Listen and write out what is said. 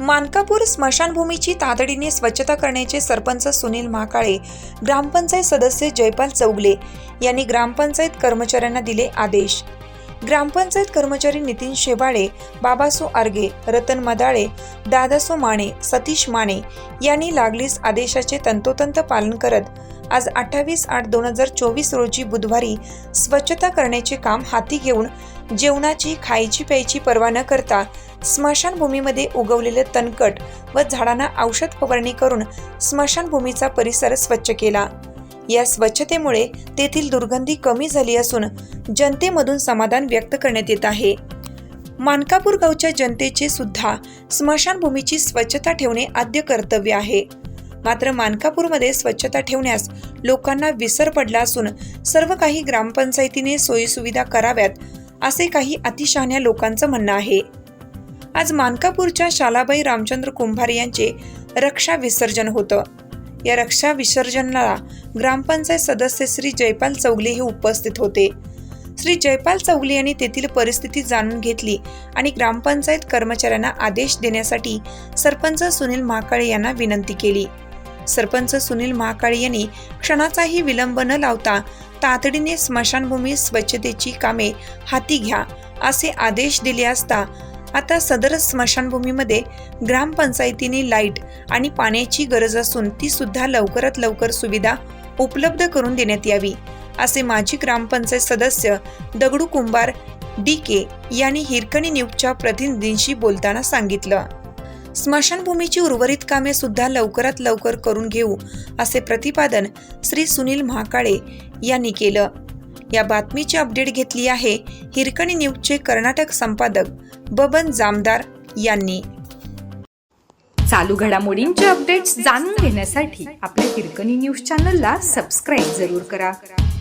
मानकापूर स्मशानभूमीची तातडीने स्वच्छता करण्याचे सरपंच सुनील महाकाळे ग्रामपंचायत सदस्य जयपाल चौगले यांनी ग्रामपंचायत कर्मचाऱ्यांना दिले आदेश. ग्रामपंचायत कर्मचारी नितीन शेवाळे बाबासो आर्गे रतन मदाळे दादासो माने सतीश माने यांनी लागलीच आदेशाचे तंतोतंत पालन करत आज अठ्ठावीस आठ दोन हजार चोवीस रोजी बुधवारी स्वच्छता करण्याचे काम हाती घेऊन जेवणाची खायची प्यायची पर्वा न करता स्मशानभूमीमध्ये उगवलेले तणकट व झाडांना औषध फवारणी करून स्मशानभूमीचा परिसर स्वच्छ केला. या स्वच्छतेमुळे तेथील दुर्गंधी कमी झाली असून जनतेमधून समाधान व्यक्त करण्यात येत आहे. मानकापूर गावच्या जनतेचे सुद्धा स्मशानभूमीची स्वच्छता ठेवणे आद्य कर्तव्य आहे. मात्र मानकापूरमध्ये स्वच्छता ठेवण्यास लोकांना विसर पडला असून सर्व काही ग्रामपंचायतीने सोयीसुविधा कराव्यात असे काही अतिशहाण्या लोकांचं म्हणणं आहे. आज मानकापूरच्या शालाबाई रामचंद्र कुंभार यांचे रक्षा विसर्जन होतं. या रक्षा विसर्जनाला ग्रामपंचायत सदस्य श्री जयपाल चौगले हे उपस्थित होते. श्री जयपाल चौगले यांनी तेथील परिस्थिती जाणून घेतली आणि ग्रामपंचायत कर्मचाऱ्यांना आदेश देण्यासाठी सरपंच सुनील महाकाळे यांना विनंती केली. सरपंच सुनील महाकाळे यांनी क्षणाचाही विलंब न लावता तातडीने स्मशानभूमी स्वच्छतेची कामे हाती घ्या असे आदेश दिले असता आता सदर स्मशानभूमीमध्ये ग्रामपंचायतीने लाइट आणि पाण्याची गरज असून ती सुद्धा लवकरात लवकर सुविधा उपलब्ध करून देण्यात यावी. असे माजी ग्रामपंचायत सदस्य दगडू कुंभार डी के यांनी हिरकणी न्यूजच्या प्रतिनिधींशी बोलताना सांगितलं. स्मशानभूमीची उर्वरित कामे सुद्धा लवकरात लवकर करून घेऊ असे प्रतिपादन श्री सुनील महाकाळे यांनी केलं. या बातमीची अपडेट घेतली आहे हिरकणी न्यूजचे कर्नाटक संपादक बबन जामदार यांनी. चालू घडामोडींचे अपडेट्स जाणून घेण्यासाठी आपल्या हिरकणी न्यूज चॅनलला सबस्क्राईब जरूर करा.